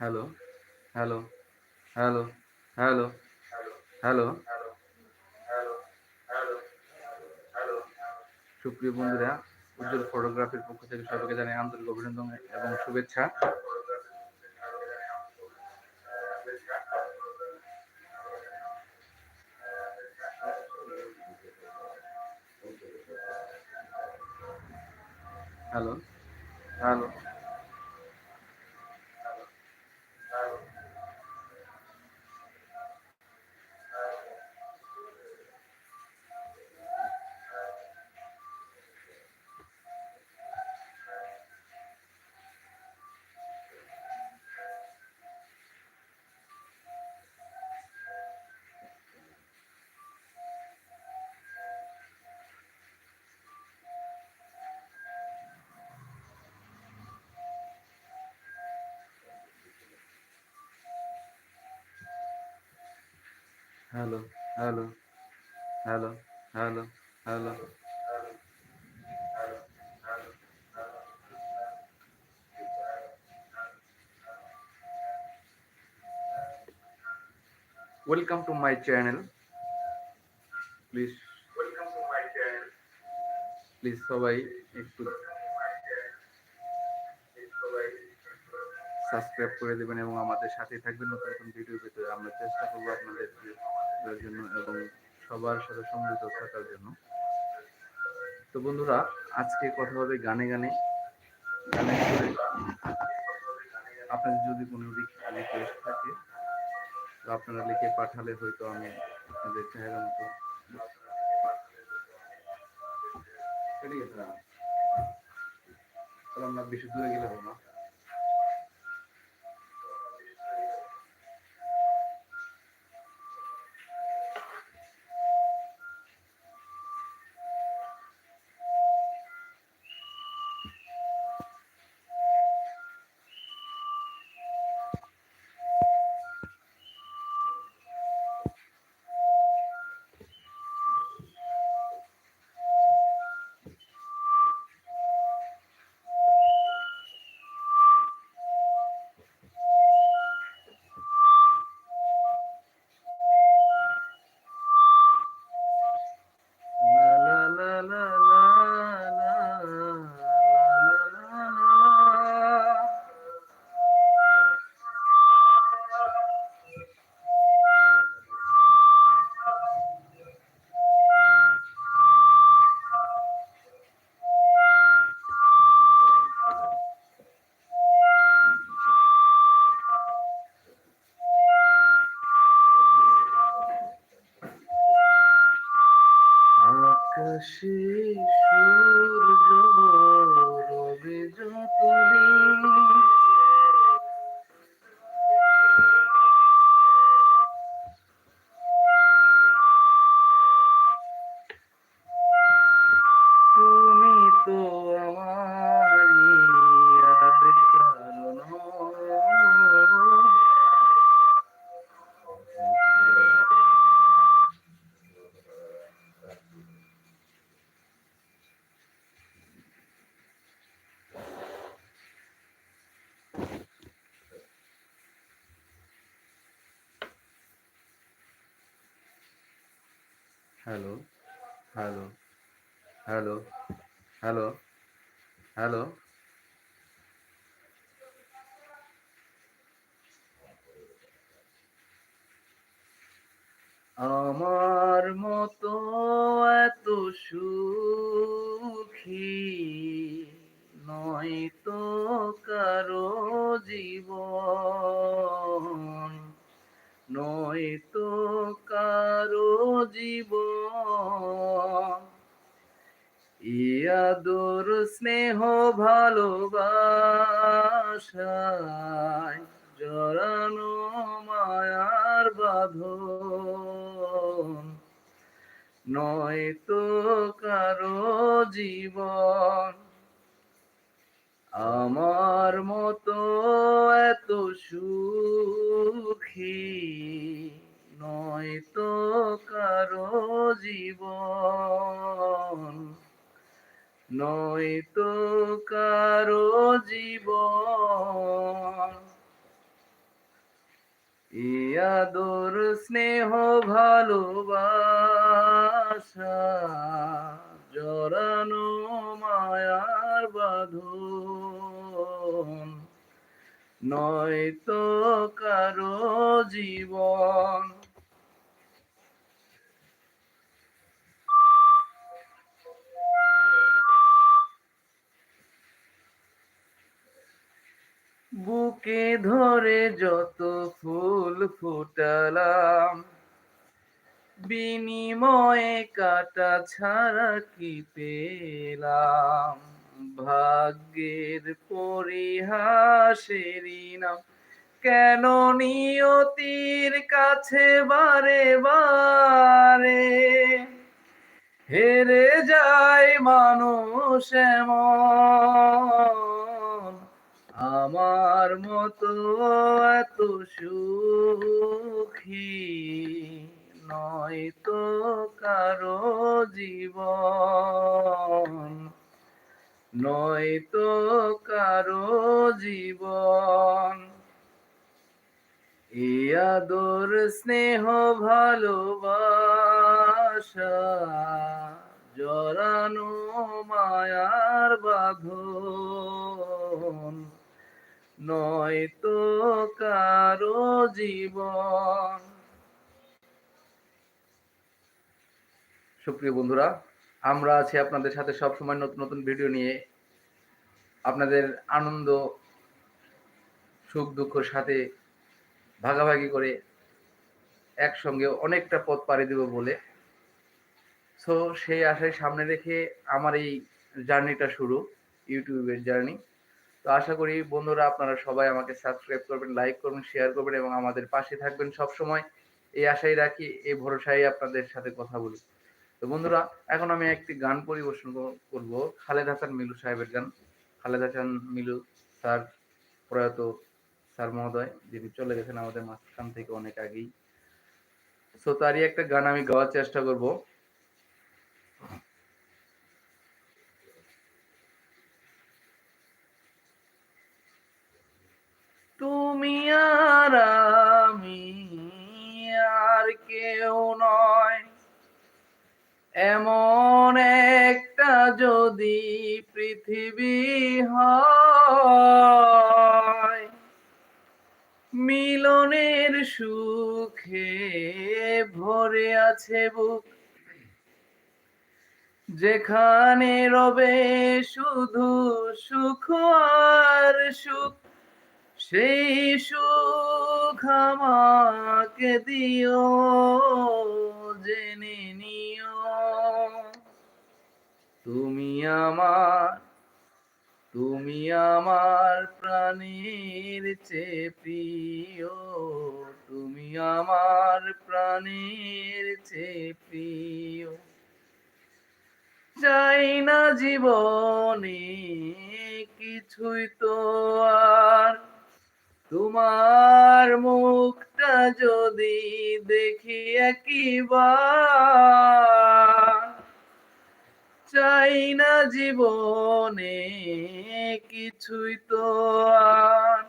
hello hello hello hello hello সুপ্রিয় বন্ধুরা, উজ্জ্বল ফটোগ্রাফির পক্ষ থেকে সবাইকে জানাই আন্তরিক অভিনন্দন এবং শুভেচ্ছা। Hello hello hello hello hello hello hello welcome to my channel please please সবাই একটু সাবস্ক্রাইব করে দেবেন এবং আমাদের সাথে থাকবেন। নতুন নতুন ভিডিও পেতে আমরা চেষ্টা করব আপনাদের দেওয়ার জন্য এবং সবার সাথে সংযুক্ত থাকার জন্য। তো বন্ধুরা, আজকে কথা হবে গানে গানে। গানে আপনাদের যদি কোনো রিকোয়েস্ট থাকে, তো আপনারা লিখে পাঠালে হয়তো আমি আপনাদের চেহারা মতো আমরা বেশি দূরে গেলে হবে না। Hello hello hello hello hello আমার মতো এত সুখী নয় তো কারও জীবন। নয় তো কারও জীব ইয়াদুর স্নেহ ভালোবাসায় জড়ানো মায়ার বাধ নয় তো কারও জীবন। আমার মতো এত সুখী নয়তো কারও জীবন নয়তো কারও জীবন। ইয়াদর স্নেহ ভালোবাসা জড়ানো মায়ার বাঁধন। নয়তো কারও জীবন। বুকে ধরে যত ফুল ফুটালাম বিনিময়ে কাটা ছাড়া কি পেলাম? ভাগ্যের পরিহাসেরই নাম। কেন নিয়তির কাছে বারে বারে হেরে যায় মানুষ এমন? আমার মতো এত সুখী নয়তো কারও জীবন। নয় তো কারও জীবন। ইয়াদর স্নেহ, ভালোবাসা, জড়ানো মায়ার বাঁধন। নয়তো কারও জীবন। সুপ্রিয় বন্ধুরা, আমরা আছি আপনাদের সাথে সব সময় নতুন নতুন ভিডিও নিয়ে। আপনাদের আনন্দ, সুখ, দুঃখের সাথে ভাগাভাগি করে একসঙ্গে অনেকটা পথ পাড়ি দেব বলে। সো সেই আশায় সামনে রেখে আমার এই জার্নিটা শুরু, ইউটিউবের জার্নি। তো আশা করি বন্ধুরা, আপনারা সবাই আমাকে সাবস্ক্রাইব করবেন, লাইক করবেন, শেয়ার করবেন এবং আমাদের পাশে থাকবেন সব সময় এই আশাই রাখি, এই ভরসায় আপনাদের সাথে কথা বলি। তো বন্ধুরা, এখন আমি একটি গান পরিবেশন করব। খালেদ হাসান মিলু সাহেবের গান। খালেদ হাসান মিলু স্যার প্রয়াত স্যার মহোদয়, যিনি চলে গেছেন আমাদের মাঝখান থেকে অনেক আগেই। সো তারই একটা গান আমি গাওয়ার চেষ্টা করব। তুমি আর আমি আর কেউ নয়। এমন একটা যদি পৃথিবী হয়, মিলনের সুখে ভরে আছে বুক। যেখানে রবে শুধু সুখ আর সুখ, সেই সুখ আমাকে দিও জেনে তুমি আমার তুমি আমার প্রাণীর চেয়ে প্রিয়। তুমি আমার প্রাণীর চেয়ে প্রিয়। চাই না জীবনে কিছুই তো আর, তোমার মুখটা যদি দেখি একবার চাই না জীবনে কিছুই তো আর।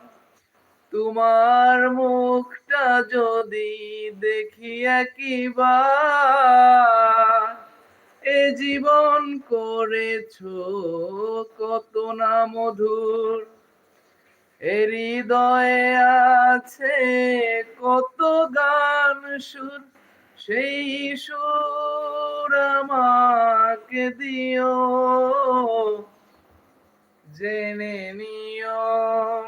তোমার মুখটা যদি দেখি একবার, এ জীবন করেছ কত না মধুর। এ হৃদয়ে আছে কত গান সুর, সেই সুর আমাকে দিও, জেনে নিও।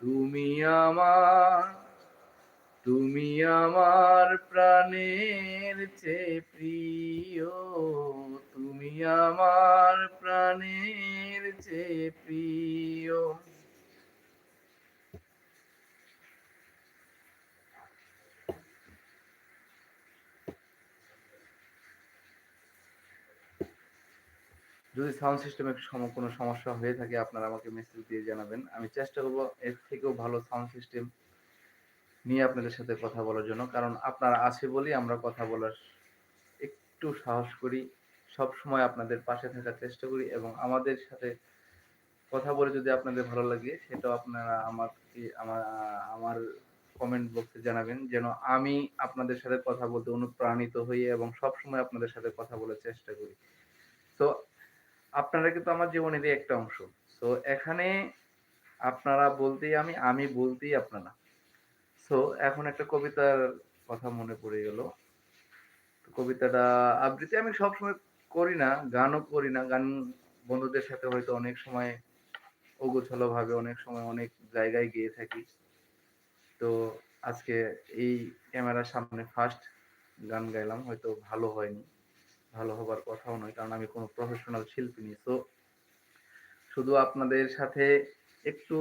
তুমি আমার তুমি আমার প্রাণের চেয়ে প্রিয়। তুমি আমার প্রাণের চেয়ে প্রিয়। যদি সাউন্ড সিস্টেমে কোনো সমস্যা হয়ে থাকে, আপনারা আমাকে মেসেজ দিয়ে জানাবেন। আমি চেষ্টা করব এর থেকেও ভালো সাউন্ড সিস্টেম নিয়ে আপনাদের সাথে কথা বলার জন্য। কারণ আপনারা আছে বলেই আমরা কথা বলার একটু সাহস করি, সব সময় আপনাদের পাশে থাকার চেষ্টা করি এবং আমাদের সাথে কথা বলে যদি আপনাদের ভালো লাগে, সেটাও আপনারা আমাকে, আমার আমার কমেন্ট বক্সে জানাবেন। যেন আমি আপনাদের সাথে কথা বলতে অনুপ্রাণিত হই এবং সব সময় আপনাদের সাথে কথা বলার চেষ্টা করি। তো আপনারা কিন্তু আমার জীবনেরই একটা অংশ। তো এখানে আপনারা বলতেই আমি আমি বলতেই আপনারা। সো এখন একটা কবিতার কথা মনে পড়ে গেল। কবিতাটা আবৃত্তি আমি সবসময় করি না, গানও করি না। গান বন্ধুদের সাথে হয়তো অনেক সময় অগোছালো ভাবে অনেক সময় অনেক জায়গায় গিয়ে থাকি। তো আজকে এই ক্যামেরার সামনে ফার্স্ট গান গাইলাম, হয়তো ভালো হয়নি। ভালো হবার কথাও নয়, কারণ আমি কোনো প্রফেশনাল শিল্পী নেই। তো শুধু আপনাদের সাথে একটু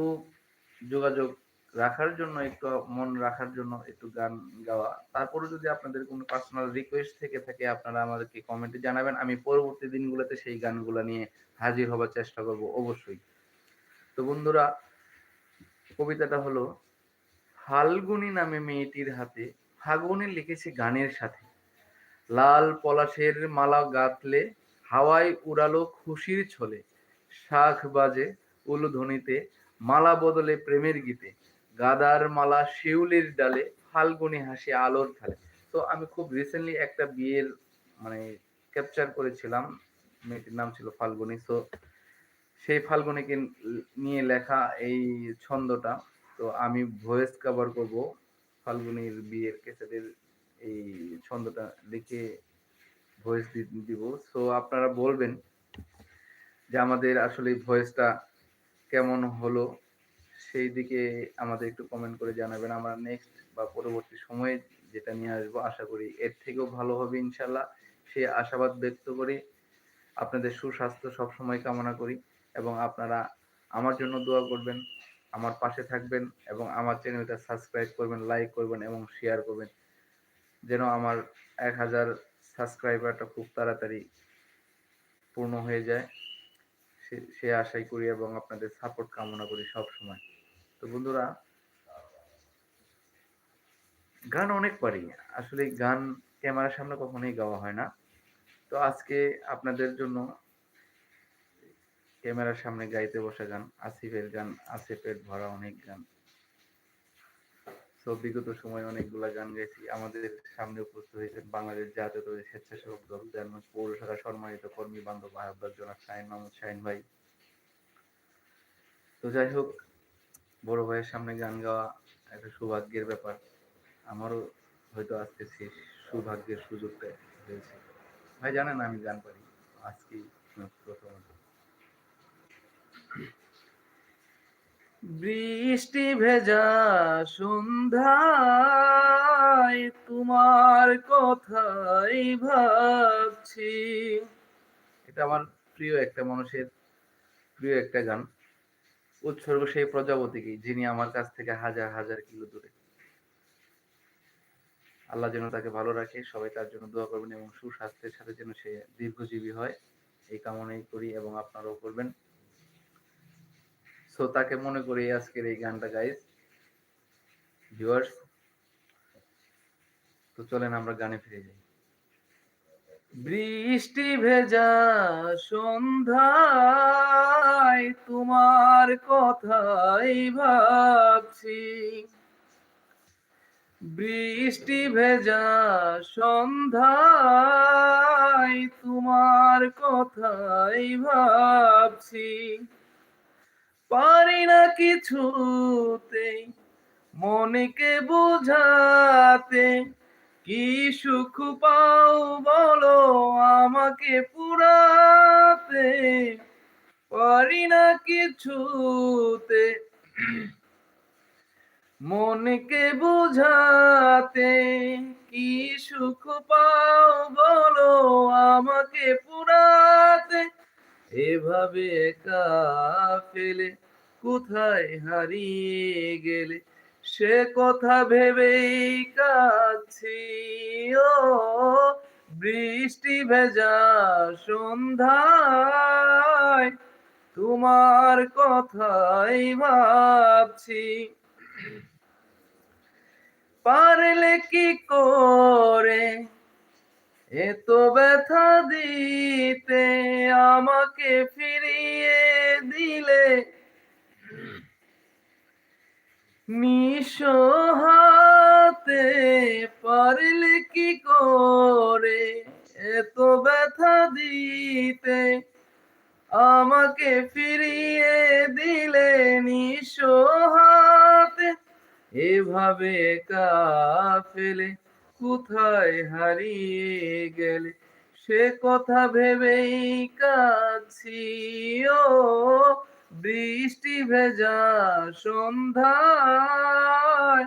যোগাযোগ রাখার জন্য, একটু মন রাখার জন্য একটু গান গাওয়া। তারপরে যদি আপনাদের কোনো পার্সোনাল রিকোয়েস্ট থেকে থাকে, আপনারা আমাদেরকে কমেন্টে জানাবেন। আমি পরবর্তী দিনগুলোতে সেই গানগুলো নিয়ে হাজির হবার চেষ্টা করব, অবশ্যই। তো বন্ধুরা, কবিতাটা হলো, ফাল্গুনি নামে মেয়েটির হাতে ফাগুনে লিখেছে গানের সাথে। লাল পলাশের মালা গাঁথলে হাওয়ায় উড়ালো খুশির ছলে। শাখ বাজে উলুধ্বনিতে, মালা বদলে প্রেমের গীতে। গাদার মালা শিউলির ডালে, ফাল্গুনি হাসি আলোর থালে তো আমি খুব রিসেন্টলি একটা বিয়ের মানে ক্যাপচার করেছিলাম। মেয়েটির নাম ছিল ফাল্গুনি। সো সেই ফাল্গুনিকে নিয়ে লেখা এই ছন্দটা। তো আমি ভয়েস কভার করব ফাল্গুনির বিয়ের কেসেটের এই ছন্দটা লিখে ভয়েস দিব। সো আপনারা বলবেন যে আমাদের আসলে ভয়েসটা কেমন হলো? সেই দিকে আমাদের একটু কমেন্ট করে জানাবেন। আমরা নেক্সট বা পরবর্তী সময়ে যেটা নিয়ে আসব, আশা করি এর থেকেও ভালো হবে ইনশাল্লাহ। সে আশাবাদ ব্যক্ত করি আপনাদের সুস্বাস্থ্য সবসময় কামনা করি এবং আপনারা আমার জন্য দোয়া করবেন, আমার পাশে থাকবেন এবং আমার চ্যানেলটা সাবস্ক্রাইব করবেন লাইক করবেন এবং শেয়ার করবেন। যেন আমার এক হাজার সাবস্ক্রাইবারটা খুব তাড়াতাড়ি পূর্ণ হয়ে যায়। সে আশাই করি এবং আপনাদের সাপোর্ট কামনা করি সব সময় তো বন্ধুরা, গান অনেক পারি। আসলে গান ক্যামেরার সামনে কখনোই গাওয়া হয় না। তো আজকে আপনাদের জন্য ক্যামেরার সামনে গাইতে বসে গান, আসিফের গান, আসিফের ভরা অনেক গান। তো বিগত সময় অনেকগুলা গান গাইছি। আমাদের সামনে উপস্থিত হয়েছেন বাংলাদেশ জাতীয় স্বেচ্ছাসেবক দল দেয়ালগঞ্জ পৌর শাখা সম্মানিত কর্মী বান্ধব আহ্বাদ জনাব শাহিন মাহমুদ শাহিন ভাই। তো যাই হোক, বড় ভাইয়ের সামনে গান গাওয়া একটা সৌভাগ্যের ব্যাপার। আমারও হয়তো আজকে সেই সৌভাগ্যের সুযোগটা হয়েছে। ভাই জানেন আমি গান পারি, আজকেই প্রথমত বৃষ্টি ভেজা সন্ধ্যায় তোমার কথাই ভাবছি। এটা আমার প্রিয় একটা মানুষের প্রিয় একটা গান। উৎসর্গ সেই প্রজাপতিকে যিনি আমার কাছ থেকে হাজার হাজার কিলো দূরে। আল্লাহ যেন তাকে ভালো রাখে, সবাই তার জন্য দোয়া করবেন এবং সুস্বাস্থ্যের সাথে যেন সে দীর্ঘজীবী হয়। এই কামনাই করি এবং আপনারাও করবেন। সো তাকে মনে করি আজকের এই গানটা গাইস ভিউয়ার্স তো চলেন আমরা গানে ফিরে যাই। বৃষ্টি ভেজা সন্ধ্যায় তোমার কথাই ভাবছি। বৃষ্টি ভেজা সন্ধ্যায় তোমার কথাই ভাবছি। পারি না কিছুতে, মনেকে বোঝাতে। কি সুখ পাও বলো আমাকে পুরাতে। পারি না কিছুতে, মনকে বুঝাতে। কি সুখ পাও বলো আমাকে পুরাতে। এভাবে একা ফেলে কোথায় হারিয়ে গেলে? সে কথা ভেবেই কাছি ও বৃষ্টি ভেজা সন্ধ্যায়। তোমার কথাই ভাবছি। পারলে কি করে এত ব্যথা দিতে আমাকে ফিরিয়ে দিলে নিঃসহাতে পারলে কি করে? এত ব্যথা দিতে আমাকে ফিরিয়ে দিলে নিঃসহাতে এভাবে কা ফেলে কোথায় হারিয়ে গেলে? সে কথা ভেবেই কাছি ও, বৃষ্টি ভেজা সন্ধ্যায়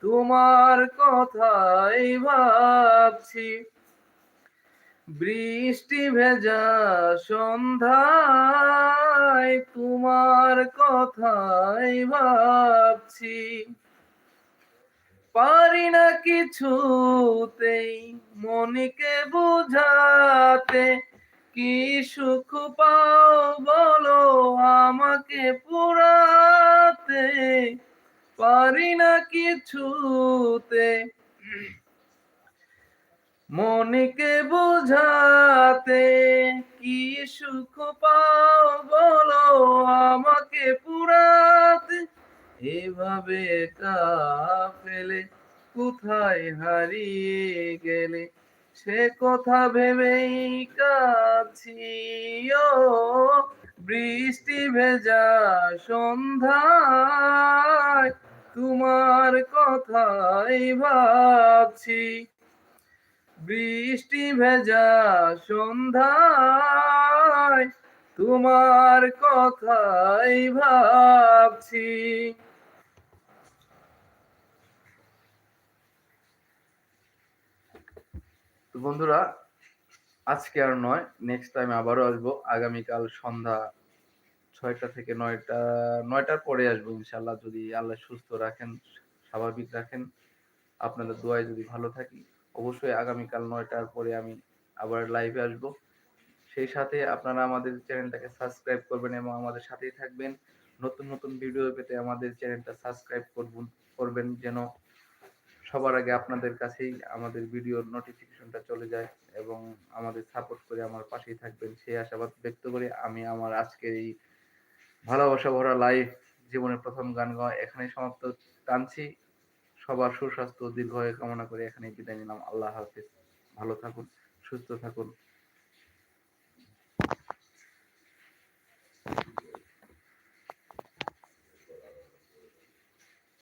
তোমার কথাই ভাবছি। বৃষ্টি ভেজা সন্ধ্যায় তোমার কথাই ভাবছি। পারি না কিছুতেই মনকে বুঝাতে। কি সুখ পাও বলো আমাকে পুরাতে। পারি না কিছুতে, মনকে বুঝাতে। কি সুখ পাও বলো আমাকে পুরাতে। এভাবে একা ফেলে কোথায় হারিয়ে গেলে? সে কথা ভেবেই কাছি ও বৃষ্টি ভেজা সন্ধ্যায় তোমার কথাই ভাবছি। বৃষ্টি ভেজা সন্ধ্যায় তোমার কথাই ভাবছি। তো বন্ধুরা, আজকে আর নয় নেক্সট টাইম আবারও আসব। আগামীকাল সন্ধ্যা ছয়টা থেকে নয়টা, নয়টার পরে আসব ইনশাল্লাহ যদি আল্লাহ সুস্থ রাখেন, স্বাভাবিক রাখেন। আপনাদের দোয়ায় যদি ভালো থাকি, অবশ্যই আগামীকাল নয়টার পরে আমি আবার লাইভে আসব। সেই সাথে আপনারা আমাদের চ্যানেলটাকে সাবস্ক্রাইব করবেন এবং আমাদের সাথেই থাকবেন। নতুন নতুন ভিডিও পেতে আমাদের চ্যানেলটা সাবস্ক্রাইব করবেন করবেন যেন সবার আগে আপনাদের কাছেই আমাদের ভিডিওর নোটিফিকেশনটা চলে যায় এবং আমাদের সাপোর্ট করে আমার পাশেই থাকবেন। সেই আশাবাদ ব্যক্ত করে। আমি আমার আজকের এই ভালোবাসা ভরা লাইভ জীবনের প্রথম গান গাওয়া এখানেই সমাপ্ত টানছি। সবার সুস্বাস্থ্য ও দীর্ঘায়ু কামনা করে এখানেই বিদায় নিলাম। আল্লাহ হাফিজ। ভালো থাকুন, সুস্থ থাকুন।